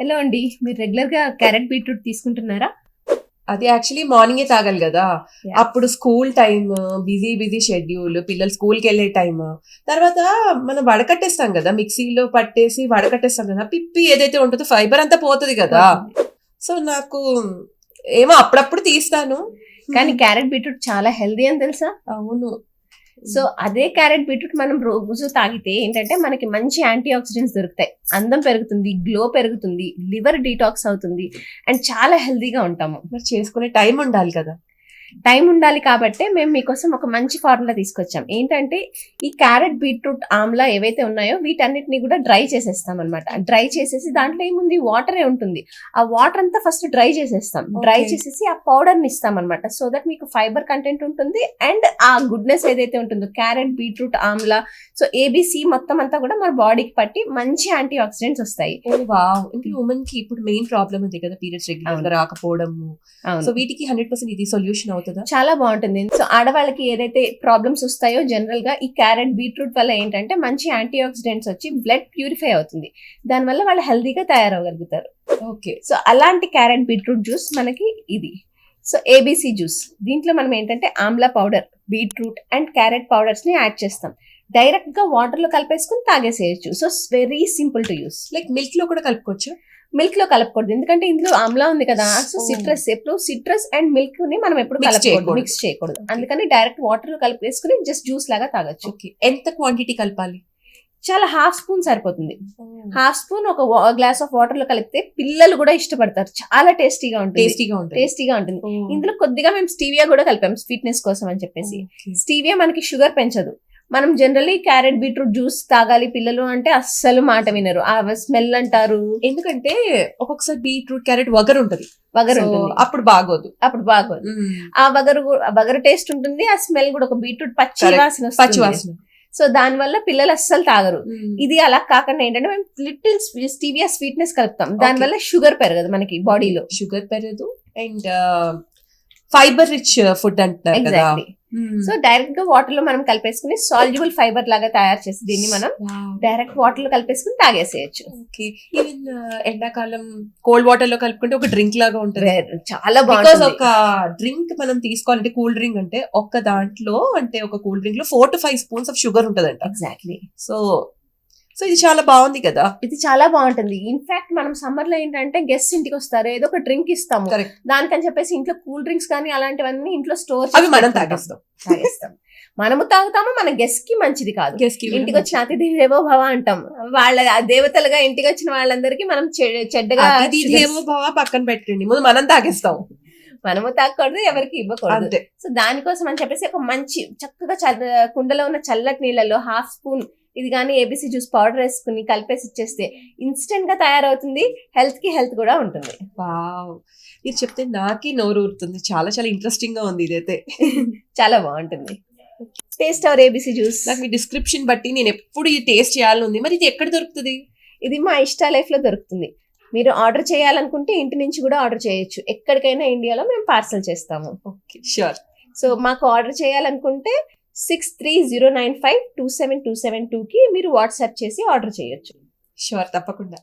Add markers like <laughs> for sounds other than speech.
Hello అండి మీరు రెగ్యులర్గా క్యారెట్ బీట్రూట్ తీసుకుంటున్నారా? అది యాక్చువల్లీ మార్నింగే తాగాలి కదా. అప్పుడు school time busy busy schedule పిల్లలు స్కూల్కి వెళ్ళే టైం తర్వాత మనం వడకట్టేస్తాం కదా మిక్సీలో పట్టేసి వడకట్టేస్తాం కదా పిప్పి ఏదైతే ఉంటుందో ఫైబర్ అంతా పోతుంది కదా. సో నాకు ఏమో అప్పుడప్పుడు తీస్తాను. కానీ క్యారెట్ బీట్రూట్ చాలా హెల్దీ అని తెలుసా? అవును. సో అదే క్యారెట్ బీట్రూట్ మనం రోజు తాగితే ఏంటంటే మనకి మంచి యాంటీ ఆక్సిడెంట్స్ దొరుకుతాయి. అందం పెరుగుతుంది గ్లో పెరుగుతుంది లివర్ డీటాక్స్ అవుతుంది అండ్ చాలా హెల్దీగా ఉంటాము. మరి చేసుకునే టైం ఉండాలి కదా. టైం ఉండాలి కాబట్టే మేము మీకోసం ఒక మంచి ఫార్ములా తీసుకొచ్చాం. ఏంటంటే ఈ క్యారెట్ బీట్రూట్ ఆమ్లా ఏవైతే ఉన్నాయో వీటన్నిటిని కూడా డ్రై చేసేస్తాం అనమాట డ్రై చేసేసి దాంట్లో ఏముంది? వాటరే ఉంటుంది. ఆ వాటర్ అంతా ఫస్ట్ డ్రై చేసేస్తాం. డ్రై. చేసేసి ఆ పౌడర్ని ఇస్తాం అనమాట సో దట్ మీకు ఫైబర్ కంటెంట్ ఉంటుంది అండ్ ఆ గుడ్నెస్ ఏదైతే ఉంటుందో carrot beetroot amla so ABC మొత్తం అంతా కూడా మన బాడీకి పట్టి మంచి యాంటీ ఆక్సిడెంట్స్ వస్తాయి ఇంకా ఉమెన్కి ఇప్పుడు మెయిన్ ప్రాబ్లమ్ ఉంది కదా పీరియడ్స్ రెగ్యులర్. రాకపోవడము. సో వీటికి హండ్రెడ్ పర్సెంట్ ఇది సొల్యూషన్ అవుతుందా? చాలా బాగుంటుంది. సో ఆడవాళ్ళకి ఏదైతే ప్రాబ్లమ్స్ వస్తాయో జనరల్గా ఈ క్యారెట్ బీట్రూట్ వల్ల ఏంటంటే మంచి యాంటీ ఆక్సిడెంట్స్ వచ్చి బ్లడ్ ప్యూరిఫై అవుతుంది. దానివల్ల వాళ్ళు హెల్దీగా తయారవగలుగుతారు ఓకే. సో అలాంటి క్యారెట్ బీట్రూట్ జ్యూస్ మనకి ఇది. సో ఏబిసి జ్యూస్ దీంట్లో మనం ఏంటంటే amla powder beetroot and carrot పౌడర్స్ని add చేస్తాం. డైరెక్ట్గా వాటర్లో కలిపేసుకుని తాగేసేయచ్చు. So very simple to use like మిల్క్లో కూడా కలుపుకోవచ్చు? మిల్క్లో కలపకూడదు. ఎందుకంటే ఇందులో ఆమ్లా ఉంది కదా సో Oh. సిట్రస్ ఎప్పుడు? సిట్రస్ అండ్ మిల్క్ని మనం ఎప్పుడు కలపకూడదు. మిక్స్ చేయకూడదు. అందుకని డైరెక్ట్ వాటర్లో కలిపేసుకుని జస్ట్ జ్యూస్ లాగా తాగొచ్చు. ఎంత క్వాంటిటీ కలపాలి? చాలా హాఫ్ స్పూన్ సరిపోతుంది. హాఫ్ స్పూన్ ఒక గ్లాస్ ఆఫ్ వాటర్లో కలిపితే పిల్లలు కూడా ఇష్టపడతారు. చాలా టేస్టీగా ఉంటుంది. టేస్టీగా ఉంటుంది. టేస్టీగా ఉంటుంది. ఇందులో కొద్దిగా మేము స్టీవియా కూడా కలిపాం స్వీట్నెస్ కోసం అని చెప్పేసి. స్టీవియా మనకి షుగర్ పెంచదు. మనం జనరల్లీ క్యారెట్ బీట్రూట్ జ్యూస్ తాగాలి పిల్లలు అంటే అస్సలు మాట వినరు. ఆ స్మెల్ అంటారు. ఎందుకంటే ఒక్కొక్కసారి బీట్రూట్ క్యారెట్ వగరు ఉంటది. వగరు ఉంటుంది. అప్పుడు బాగోదు. అప్పుడు బాగోదు. ఆ వగరు వగరు టేస్ట్ ఉంటుంది ఆ స్మెల్ కూడా ఒక బీట్రూట్ పచ్చి. వాసన పచ్చి వాసన. సో దాని వల్ల పిల్లలు అస్సలు తాగరు. ఇది అలా కాకుండా ఏంటంటే మేము లిటిల్ స్టీవియా స్వీట్నెస్ కలుపుతాం. దాని వల్ల షుగర్ పెరగదు మనకి బాడీలో షుగర్ పెరగదు. And fibre rich food exactly so డైరెక్ట్గా వాటర్లో మనం కలిపేసుకుని సాల్యుబుల్ ఫైబర్ లాగా తయారు చేసి దీన్ని మనం డైరెక్ట్ వాటర్లో కలిపేసుకుని తాగేసేయచ్చు. ఈవెన్ ఎండాకాలం కోల్డ్ వాటర్లో కలుపుకుంటే ఒక డ్రింక్ లాగా ఉంటుంది. చాలా బికాస్ ఒక డ్రింక్ మనం తీసుకోవాలంటే కూల్ డ్రింక్ అంటే ఒక్క దాంట్లో అంటే ఒక cool డ్రింక్లో four to five spoons of sugar ఉంటదంట. ఎగ్జాక్ట్లీ సో సో ఇది చాలా బాగుంది కదా. ఇది చాలా బాగుంటుంది. ఇన్ఫాక్ట్ మనం సమ్మర్లో ఏంటంటే గెస్ట్ ఇంటికి వస్తారు. ఏదో ఒక డ్రింక్ ఇస్తాము. దానికని చెప్పేసి ఇంట్లో కూల్ డ్రింక్స్ కానీ అలాంటివన్నీ ఇంట్లో స్టోర్ అవి మనం తాగేస్తాం. తాగేస్తాం. మనము తాగుతాము మన గెస్ట్కి మంచిది కాదు. ఇంటికి వచ్చిన అతిథి దేవో భవ అంటాం. వాళ్ళ దేవతలుగా ఇంటికి వచ్చిన వాళ్ళందరికీ మనం చెడ్డగా అతిథి దేవో భవ పక్కన పెట్టండి. ముందు మనం తాగేస్తాం. మనము తాగకూడదు ఎవరికి ఇవ్వకూడదు. సో దానికోసం అని చెప్పేసి ఒక మంచి చక్కగా కుండలో ఉన్న చల్లటి నీళ్ళలో హాఫ్ స్పూన్ ఇది కానీ ఏబిసి జ్యూస్ పౌడర్ వేసుకుని కలిపేసి ఇచ్చేస్తే ఇన్స్టెంట్గా తయారవుతుంది. హెల్త్కి హెల్త్ కూడా ఉంటుంది. వావ్. మీరు చెప్తే నాకే నోరు ఊరుతుంది. చాలా చాలా ఇంట్రెస్టింగ్గా ఉంది ఇదైతే. <laughs> చాలా బాగుంటుంది. టేస్ట్ అవర్ ఏబిసి జ్యూస్ నాకు మీ డిస్క్రిప్షన్ బట్టి నేను ఎప్పుడు ఇది టేస్ట్ చేయాలని ఉంది. మరి ఇది ఎక్కడ దొరుకుతుంది? ఇది మా ఇష్ట లైఫ్లో దొరుకుతుంది. మీరు ఆర్డర్ చేయాలనుకుంటే ఇంటి నుంచి కూడా ఆర్డర్ చేయొచ్చు. ఎక్కడికైనా ఇండియాలో మేము పార్సల్ చేస్తాము. ఓకే షూర్ సో మాకు ఆర్డర్ చేయాలనుకుంటే six three zero nine five two seven two seven టూకి మీరు వాట్సాప్ చేసి ఆర్డర్ చేయొచ్చు. షూర్ తప్పకుండా.